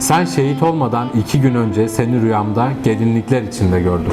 Sen şehit olmadan iki gün önce seni rüyamda gelinlikler içinde gördüm.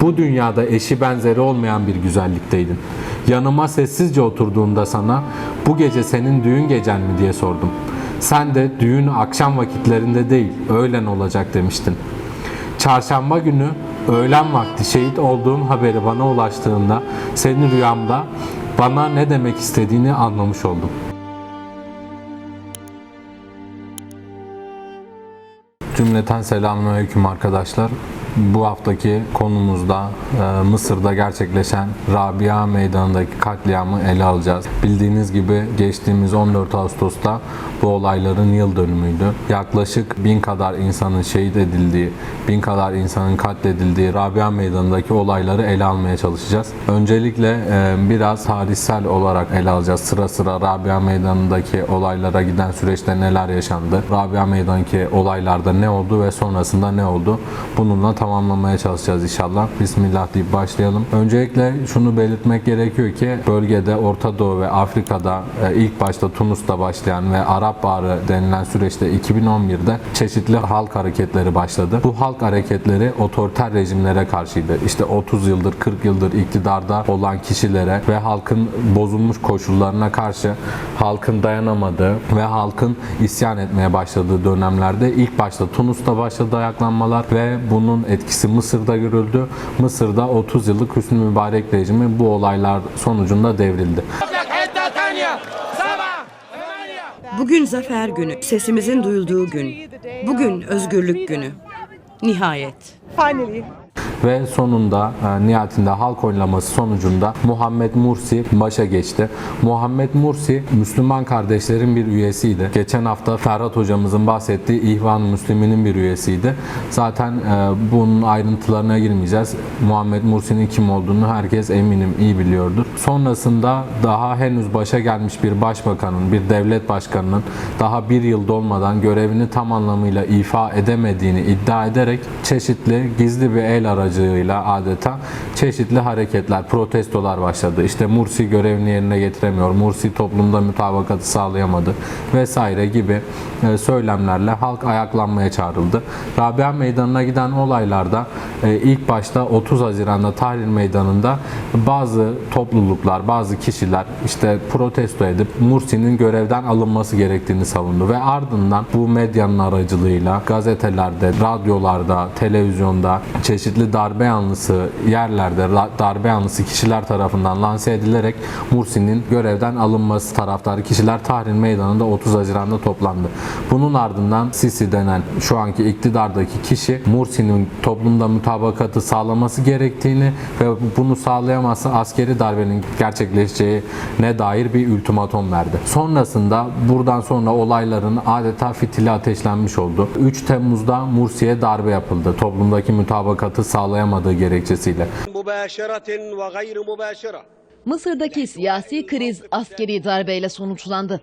Bu dünyada eşi benzeri olmayan bir güzellikteydin. Yanıma sessizce oturduğunda sana bu gece senin düğün gecen mi diye sordum. Sen de düğün akşam vakitlerinde değil öğlen olacak demiştin. Çarşamba günü öğlen vakti şehit olduğum haberi bana ulaştığında senin rüyamda bana ne demek istediğini anlamış oldum. Cümleten selamünaleyküm arkadaşlar. Bu haftaki konumuzda e, Mısır'da gerçekleşen Rabia Meydanı'ndaki katliamı ele alacağız. Bildiğiniz gibi geçtiğimiz 14 Ağustos'ta bu olayların yıl dönümüydü. Yaklaşık bin kadar insanın şehit edildiği, bin kadar insanın katledildiği Rabia Meydanı'ndaki olayları ele almaya çalışacağız. Öncelikle e, biraz tarihsel olarak ele alacağız. Sıra sıra Rabia Meydanı'ndaki olaylara giden süreçte neler yaşandı? Rabia Meydanı'ndaki olaylarda ne oldu ve sonrasında ne oldu? Bununla tamamlamaya çalışacağız inşallah. Bismillah deyip başlayalım. Öncelikle şunu belirtmek gerekiyor ki bölgede Orta Doğu ve Afrika'da e, ilk başta Tunus'ta başlayan ve Arap Baharı denilen süreçte 2011'de çeşitli halk hareketleri başladı. Bu halk hareketleri otoriter rejimlere karşıydı. İşte 30 yıldır 40 yıldır iktidarda olan kişilere ve halkın bozulmuş koşullarına karşı halkın dayanamadığı ve halkın isyan etmeye başladığı dönemlerde ilk başta Tunus'ta başladı ayaklanmalar ve bunun etkisi Mısır'da görüldü. Mısır'da 30 yıllık Hüsnü Mübarek rejimi bu olaylar sonucunda devrildi. Bugün zafer günü, sesimizin duyulduğu gün. Bugün özgürlük günü. Nihayet. Finally ve sonunda e, nihayetinde halk oylaması sonucunda Muhammed Mursi başa geçti. Muhammed Mursi Müslüman kardeşlerin bir üyesiydi. Geçen hafta Ferhat hocamızın bahsettiği İhvan Müslümin'in bir üyesiydi. Zaten e, bunun ayrıntılarına girmeyeceğiz. Muhammed Mursi'nin kim olduğunu herkes eminim iyi biliyordur. Sonrasında daha henüz başa gelmiş bir başbakanın, bir devlet başkanının daha bir yıl dolmadan görevini tam anlamıyla ifa edemediğini iddia ederek çeşitli gizli bir el aracılığıyla adeta çeşitli hareketler, protestolar başladı. İşte Mursi görevini yerine getiremiyor, Mursi toplumda mutabakatı sağlayamadı vesaire gibi e, söylemlerle halk ayaklanmaya çağrıldı. Rabia Meydanı'na giden olaylarda e, ilk başta 30 Haziran'da Tahrir Meydanı'nda bazı topluluklar, bazı kişiler işte protesto edip Mursi'nin görevden alınması gerektiğini savundu ve ardından bu medyanın aracılığıyla gazetelerde, radyolarda, televizyonda çeşitli darbe yanlısı yerlerde darbe yanlısı kişiler tarafından lanse edilerek Mursi'nin görevden alınması taraftarı kişiler Tahrir Meydanı'nda 30 Haziran'da toplandı. Bunun ardından Sisi denen şu anki iktidardaki kişi Mursi'nin toplumda mutabakatı sağlaması gerektiğini ve bunu sağlayamazsa askeri darbenin gerçekleşeceğine dair bir ultimatom verdi. Sonrasında buradan sonra olayların adeta fitili ateşlenmiş oldu. 3 Temmuz'da Mursi'ye darbe yapıldı. Toplumdaki mutabakatı sağlayamadığı gerekçesiyle. Mısır'daki siyasi kriz askeri darbeyle sonuçlandı.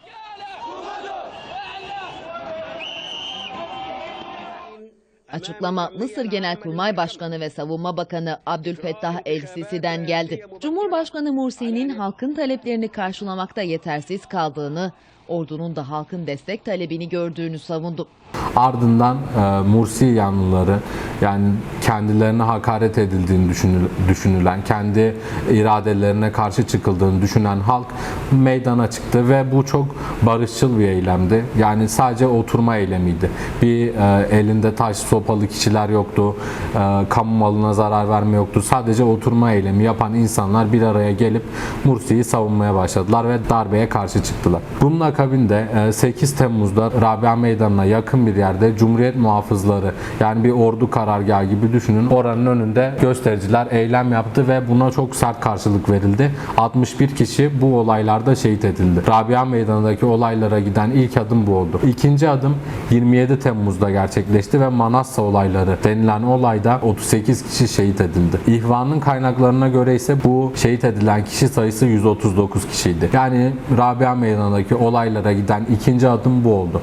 Açıklama Mısır Genelkurmay Başkanı ve Savunma Bakanı Abdülfettah El-Sisi'den geldi. Cumhurbaşkanı Mursi'nin halkın taleplerini karşılamakta yetersiz kaldığını, ordunun da halkın destek talebini gördüğünü savundu. Ardından e, Mursi yanlıları yani kendilerine hakaret edildiğini düşünül- düşünülen, kendi iradelerine karşı çıkıldığını düşünen halk meydana çıktı ve bu çok barışçıl bir eylemdi. Yani sadece oturma eylemiydi. Bir e, elinde taş sopalı kişiler yoktu, e, kamu malına zarar verme yoktu. Sadece oturma eylemi yapan insanlar bir araya gelip Mursi'yi savunmaya başladılar ve darbeye karşı çıktılar. Bunun akabinde e, 8 Temmuz'da Rabia Meydanı'na yakın bir yerde Cumhuriyet muhafızları yani bir ordu karargahı gibi düşünün. Oranın önünde göstericiler eylem yaptı ve buna çok sert karşılık verildi. 61 kişi bu olaylarda şehit edildi. Rabia Meydanı'ndaki olaylara giden ilk adım bu oldu. İkinci adım 27 Temmuz'da gerçekleşti ve Manassa olayları denilen olayda 38 kişi şehit edildi. İhvanın kaynaklarına göre ise bu şehit edilen kişi sayısı 139 kişiydi. Yani Rabia Meydanı'ndaki olay olaylara giden ikinci adım bu oldu.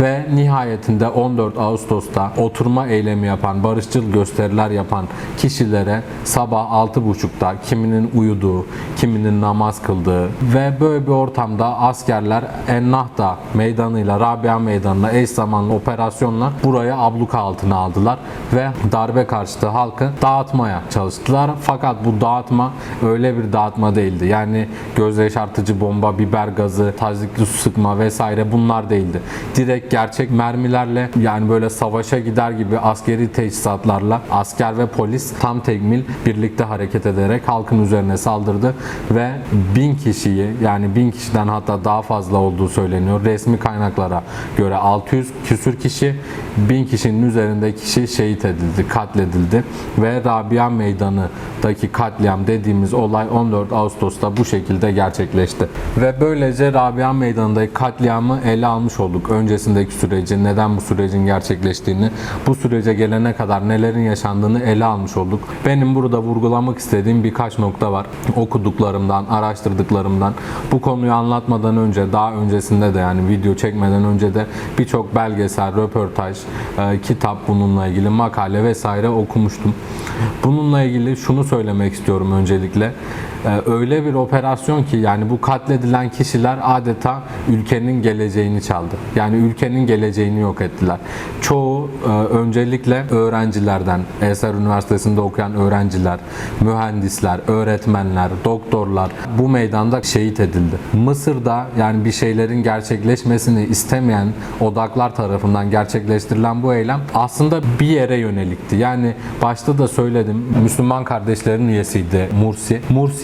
Ve nihayetinde 14 Ağustos'ta oturma eylemi yapan, barışçıl gösteriler yapan kişilere sabah 6.30'da kiminin uyuduğu, kiminin namaz kıldığı ve böyle bir ortamda askerler Ennahda meydanıyla Rabia meydanına eş zamanlı operasyonla burayı abluka altına aldılar ve darbe karşıtı halkı dağıtmaya çalıştılar. Fakat bu dağıtma öyle bir dağıtma değildi. Yani göz yaşartıcı bomba, biber gazı, tazikli su sıkma vesaire bunlar değildi. Direkt gerçek mermilerle yani böyle savaşa gider gibi askeri teçhizatlarla asker ve polis tam tekmil birlikte hareket ederek halkın üzerine saldırdı ve bin kişiyi yani bin kişiden hatta daha fazla olduğu söyleniyor. Resmi kaynaklara göre 600 küsür kişi bin kişinin üzerinde kişi şehit edildi, katledildi ve Rabia Meydanı'daki katliam dediğimiz olay 14 Ağustos'ta bu şekilde gerçekleşti. Ve böylece Rabia Meydanı'ndaki katliamı ele almış olduk. Öncesindeki süreci, neden bu sürecin gerçekleştiğini, bu sürece gelene kadar nelerin yaşandığını ele almış olduk. Benim burada vurgulamak istediğim birkaç nokta var. Okuduklarımdan, araştırdıklarımdan. Bu konuyu anlatmadan önce, daha öncesinde de yani video çekmeden önce de birçok belgesel, röportaj, e, kitap bununla ilgili makale vesaire okumuştum. Bununla ilgili şunu söylemek istiyorum öncelikle. E, öyle bir operasyon ki yani bu katledilen kişiler adeta ülkenin geleceğini çaldı. Yani ülkenin geleceğini yok ettiler. Çoğu e, öncelikle öğrencilerden, Eser Üniversitesi'nde okuyan öğrenciler, mühendisler, öğretmenler, doktorlar bu meydanda şehit edildi. Mısır'da yani bir şeylerin gerçekleşmesini istemeyen odaklar tarafından gerçekleştirilen bu eylem aslında bir yere yönelikti. Yani başta da söyledim Müslüman kardeşlerin üyesiydi Mursi.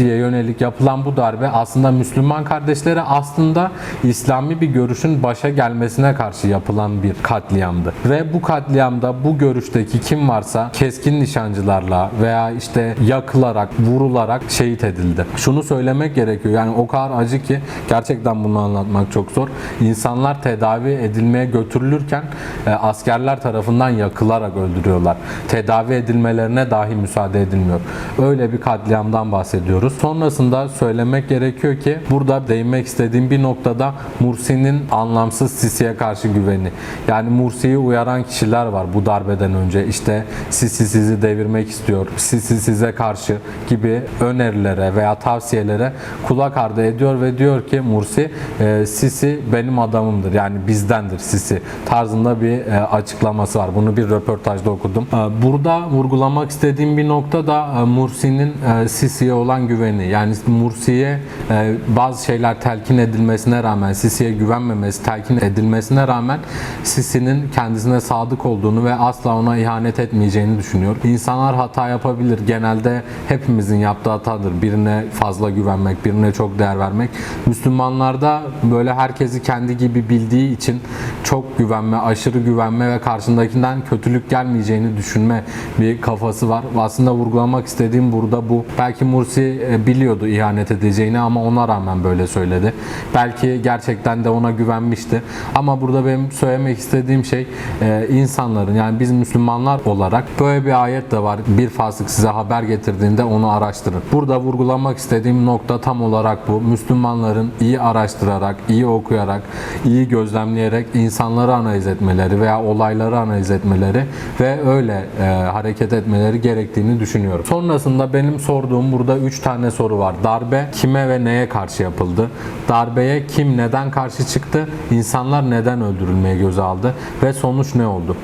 Mursi'ye yönelik yapılan bu darbe aslında Müslüman kardeşlere aslında İslami bir görüşün başa gelmesine karşı yapılan bir katliamdı. Ve bu katliamda bu görüşteki kim varsa keskin nişancılarla veya işte yakılarak, vurularak şehit edildi. Şunu söylemek gerekiyor. Yani o kadar acı ki gerçekten bunu anlatmak çok zor. İnsanlar tedavi edilmeye götürülürken e, askerler tarafından yakılarak öldürüyorlar. Tedavi edilmelerine dahi müsaade edilmiyor. Öyle bir katliamdan bahsediyoruz. Sonrasında söylemek gerekiyor ki burada değinmek istediğim bir noktada Mursi'nin anlamsız Sisi'ye karşı güveni. Yani Mursi'yi uyaran kişiler var bu darbeden önce. İşte Sisi sizi devirmek istiyor. Sisi size karşı gibi önerilere veya tavsiyelere kulak ardı ediyor ve diyor ki Mursi e, Sisi benim adamımdır. Yani bizdendir Sisi tarzında bir e, açıklaması var. Bunu bir röportajda okudum. E, Burada vurgulamak istediğim bir nokta da e, Mursi'nin e, Sisi'ye olan güveni. Yani Mursi'ye e, bazı şeyler telkin edilmesine rağmen Sisi'ye güvenmemesi, telkin edilmesine rağmen Sisi'nin kendisine sadık olduğunu ve asla ona ihanet etmeyeceğini düşünüyor. İnsanlar hata yapabilir. Genelde hepimizin yaptığı hatadır. Birine fazla güvenmek, birine çok değer vermek. Müslümanlarda böyle herkesi kendi gibi bildiği için çok güvenme, aşırı güvenme ve karşındakinden kötülük gelmeyeceğini düşünme bir kafası var. Aslında vurgulamak istediğim burada bu. Belki Mursi e, biliyordu ihanet edeceğini ama ona rağmen böyle söyledi. Belki gerçekten de ona güvenmişti. Ama burada benim söylemek istediğim şey e, insanların yani biz Müslümanlar olarak böyle bir ayet de var. Bir fasık size haber getirdiğinde onu araştırın. Burada vurgulamak istediğim nokta tam olarak bu. Müslümanların iyi araştırarak, iyi okuyarak, iyi gözlemleyerek insanları analiz etmeleri veya olayları analiz etmeleri ve öyle e, hareket etmeleri gerektiğini düşünüyorum. Sonrasında benim sorduğum burada 3 tane soru var. Darbe kime ve neye karşı yapıldı? Darbeye kim neden karşı çıktı? İnsanlar neden öldürülmeye göze aldı? Ve sonuç ne oldu?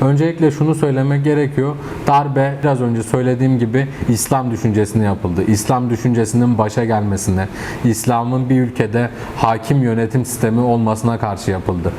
Öncelikle şunu söylemek gerekiyor. Darbe biraz önce söylediğim gibi İslam düşüncesine yapıldı. İslam düşüncesinin başa gelmesine, İslam'ın bir ülkede hakim yönetim sistemi olmasına karşı yapıldı.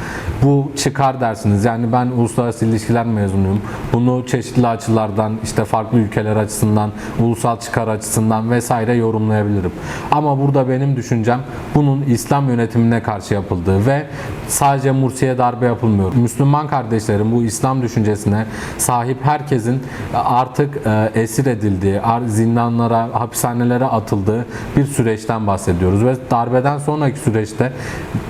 Bu çıkar dersiniz. Yani ben uluslararası ilişkiler mezunuyum. Bunu çeşitli açılardan, işte farklı ülkeler açısından, ulusal çıkar açısından vesaire yorumlayabilirim. Ama burada benim düşüncem bunun İslam yönetimine karşı yapıldığı ve sadece Mursi'ye darbe yapılmıyor. Müslüman kardeşlerim bu İslam düşüncesi düşüncesine sahip herkesin artık e, esir edildiği, ar- zindanlara, hapishanelere atıldığı bir süreçten bahsediyoruz ve darbeden sonraki süreçte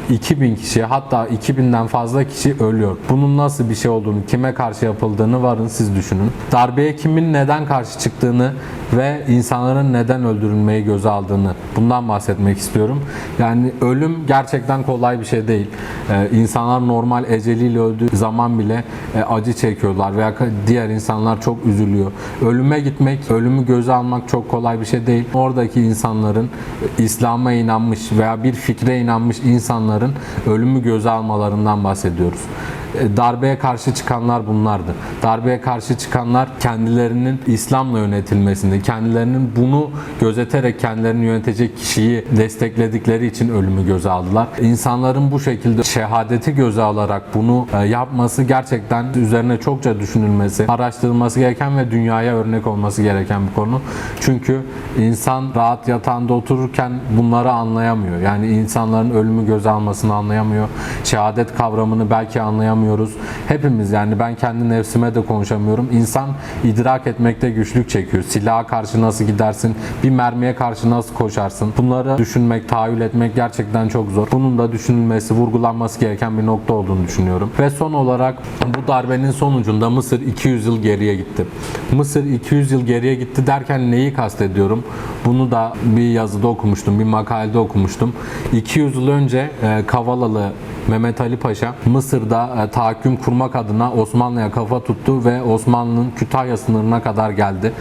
2000 kişi hatta 2000'den fazla kişi ölüyor. Bunun nasıl bir şey olduğunu, kime karşı yapıldığını varın siz düşünün. Darbeye kimin neden karşı çıktığını ve insanların neden öldürülmeyi göze aldığını bundan bahsetmek istiyorum. Yani ölüm gerçekten kolay bir şey değil. Ee, insanlar normal eceliyle öldüğü zaman bile e, çekiyorlar veya diğer insanlar çok üzülüyor. Ölüme gitmek, ölümü göze almak çok kolay bir şey değil. Oradaki insanların İslam'a inanmış veya bir fikre inanmış insanların ölümü göze almalarından bahsediyoruz. E, Darbeye karşı çıkanlar bunlardı. Darbeye karşı çıkanlar kendilerinin İslam'la yönetilmesini, kendilerinin bunu gözeterek kendilerini yönetecek kişiyi destekledikleri için ölümü göze aldılar. İnsanların bu şekilde şehadeti göze alarak bunu e, yapması gerçekten üzerine çokça düşünülmesi, araştırılması gereken ve dünyaya örnek olması gereken bir konu. Çünkü insan rahat yatağında otururken bunları anlayamıyor. Yani insanların ölümü göze almasını anlayamıyor. Şehadet kavramını belki anlayamıyoruz. Hepimiz yani ben kendi nefsime de konuşamıyorum. İnsan idrak etmekte güçlük çekiyor. Silaha karşı nasıl gidersin? Bir mermiye karşı nasıl koşarsın? Bunları düşünmek, tahayyül etmek gerçekten çok zor. Bunun da düşünülmesi, vurgulanması gereken bir nokta olduğunu düşünüyorum. Ve son olarak bu darbenin sonucunda Mısır 200 yıl geriye gitti. Mısır 200 yıl geriye gitti derken neyi kastediyorum? Bunu da bir yazıda okumuştum, bir makalede okumuştum. 200 yıl önce e, Kavalalı Mehmet Ali Paşa Mısır'da e, tahakküm kurmak adına Osmanlı'ya kafa tuttu ve Osmanlı'nın Kütahya sınırına kadar geldi.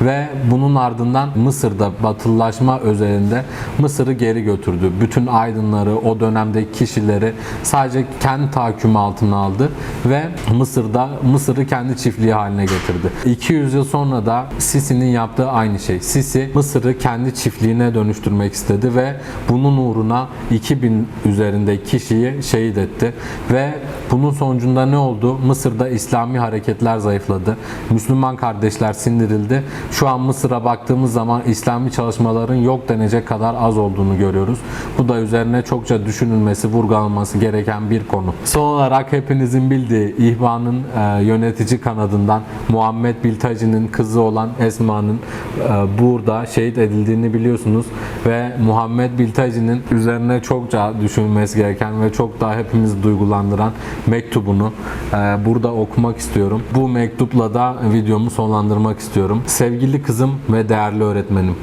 Ve bunun ardından Mısır'da batılılaşma özelinde Mısır'ı geri götürdü. Bütün aydınları, o dönemdeki kişileri sadece kendi tahakkümü altına aldı ve Mısır'da Mısır'ı kendi çiftliği haline getirdi. 200 yıl sonra da Sisi'nin yaptığı aynı şey. Sisi Mısır'ı kendi çiftliğine dönüştürmek istedi ve bunun uğruna 2000 üzerinde kişiyi şehit etti ve bunun sonucunda ne oldu? Mısır'da İslami hareketler zayıfladı. Müslüman kardeşler sindirildi. Şu an Mısır'a baktığımız zaman İslami çalışmaların yok denecek kadar az olduğunu görüyoruz. Bu da üzerine çokça düşünülmesi, vurgulanması gereken bir konu. Son olarak hepinizin bildiği İhvan'ın e, yönetici kanadından Muhammed Biltaci'nin kızı olan Esma'nın e, burada şehit edildiğini biliyorsunuz ve Muhammed Biltaci'nin üzerine çokça düşünülmesi gereken ve çok daha hepimizi duygulandıran mektubunu e, burada okumak istiyorum. Bu mektupla da videomu sonlandırmak istiyorum. Sevgili kızım ve değerli öğretmenim.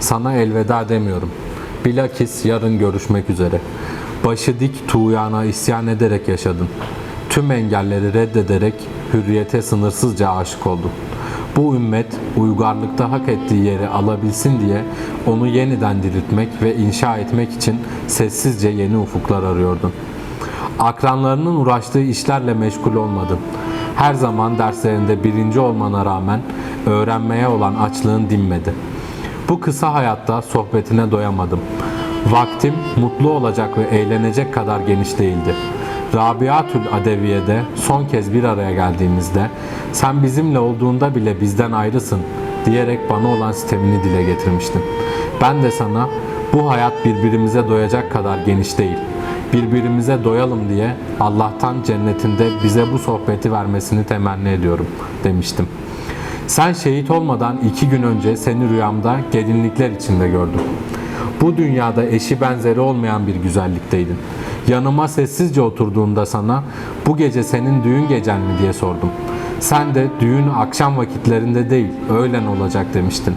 Sana elveda demiyorum. Bilakis yarın görüşmek üzere. Başı dik tuğyana isyan ederek yaşadın. Tüm engelleri reddederek hürriyete sınırsızca aşık oldun. Bu ümmet uygarlıkta hak ettiği yeri alabilsin diye onu yeniden diriltmek ve inşa etmek için sessizce yeni ufuklar arıyordun. Akranlarının uğraştığı işlerle meşgul olmadın. Her zaman derslerinde birinci olmana rağmen öğrenmeye olan açlığın dinmedi. Bu kısa hayatta sohbetine doyamadım. Vaktim mutlu olacak ve eğlenecek kadar geniş değildi. Rabiatül Adeviye'de son kez bir araya geldiğimizde sen bizimle olduğunda bile bizden ayrısın diyerek bana olan sitemini dile getirmiştin. Ben de sana bu hayat birbirimize doyacak kadar geniş değil. Birbirimize doyalım diye Allah'tan cennetinde bize bu sohbeti vermesini temenni ediyorum demiştim. Sen şehit olmadan iki gün önce seni rüyamda gelinlikler içinde gördüm. Bu dünyada eşi benzeri olmayan bir güzellikteydin. Yanıma sessizce oturduğunda sana bu gece senin düğün gecen mi diye sordum. Sen de düğün akşam vakitlerinde değil öğlen olacak demiştin.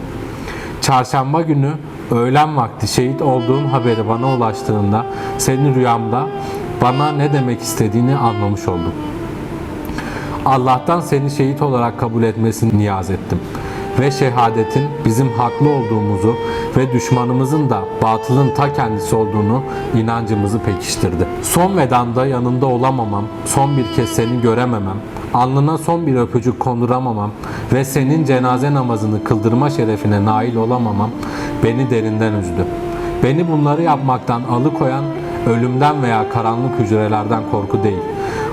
Çarşamba günü öğlen vakti şehit olduğum haberi bana ulaştığında senin rüyamda bana ne demek istediğini anlamış oldum. Allah'tan seni şehit olarak kabul etmesini niyaz ettim. Ve şehadetin bizim haklı olduğumuzu ve düşmanımızın da batılın ta kendisi olduğunu inancımızı pekiştirdi. Son vedanda yanında olamamam, son bir kez seni görememem, alnına son bir öpücük konduramamam ve senin cenaze namazını kıldırma şerefine nail olamamam beni derinden üzdü. Beni bunları yapmaktan alıkoyan ölümden veya karanlık hücrelerden korku değil,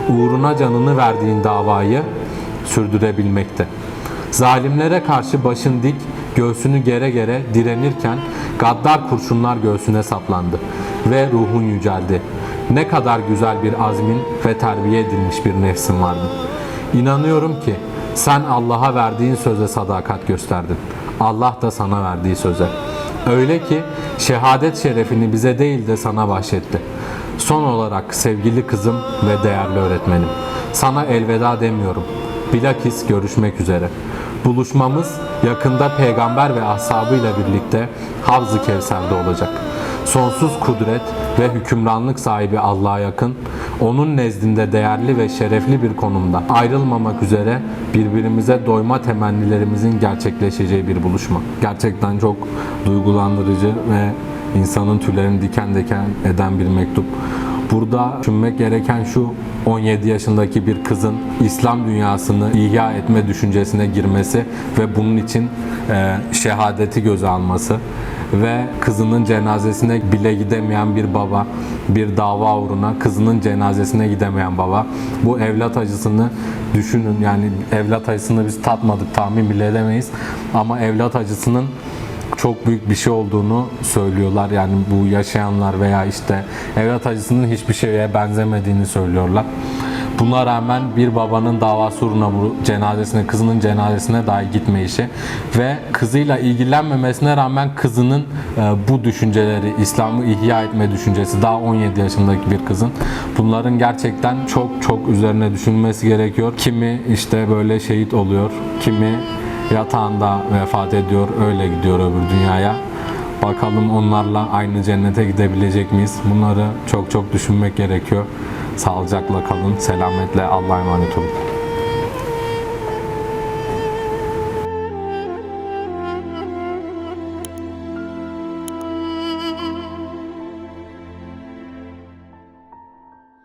uğruna canını verdiğin davayı sürdürebilmekte. Zalimlere karşı başın dik, göğsünü gere gere direnirken gaddar kurşunlar göğsüne saplandı ve ruhun yüceldi. Ne kadar güzel bir azmin ve terbiye edilmiş bir nefsin vardı. İnanıyorum ki sen Allah'a verdiğin söze sadakat gösterdin. Allah da sana verdiği söze. Öyle ki şehadet şerefini bize değil de sana bahşetti. Son olarak sevgili kızım ve değerli öğretmenim. Sana elveda demiyorum. Bilakis görüşmek üzere. Buluşmamız yakında peygamber ve ashabıyla birlikte Havz-ı Kevser'de olacak. Sonsuz kudret ve hükümranlık sahibi Allah'a yakın, onun nezdinde değerli ve şerefli bir konumda ayrılmamak üzere birbirimize doyma temennilerimizin gerçekleşeceği bir buluşma. Gerçekten çok duygulandırıcı ve insanın tüylerini diken diken eden bir mektup. Burada düşünmek gereken şu 17 yaşındaki bir kızın İslam dünyasını ihya etme düşüncesine girmesi ve bunun için e, şehadeti göze alması ve kızının cenazesine bile gidemeyen bir baba, bir dava uğruna kızının cenazesine gidemeyen baba. Bu evlat acısını düşünün yani evlat acısını biz tatmadık tahmin bile edemeyiz ama evlat acısının çok büyük bir şey olduğunu söylüyorlar. Yani bu yaşayanlar veya işte evlat acısının hiçbir şeye benzemediğini söylüyorlar. Buna rağmen bir babanın davası uğruna bu cenazesine, kızının cenazesine dahi gitmeyişi ve kızıyla ilgilenmemesine rağmen kızının e, bu düşünceleri, İslam'ı ihya etme düşüncesi daha 17 yaşındaki bir kızın bunların gerçekten çok çok üzerine düşünülmesi gerekiyor. Kimi işte böyle şehit oluyor, kimi yatağında vefat ediyor, öyle gidiyor öbür dünyaya. Bakalım onlarla aynı cennete gidebilecek miyiz? Bunları çok çok düşünmek gerekiyor. Sağlıcakla kalın, selametle Allah'a emanet olun.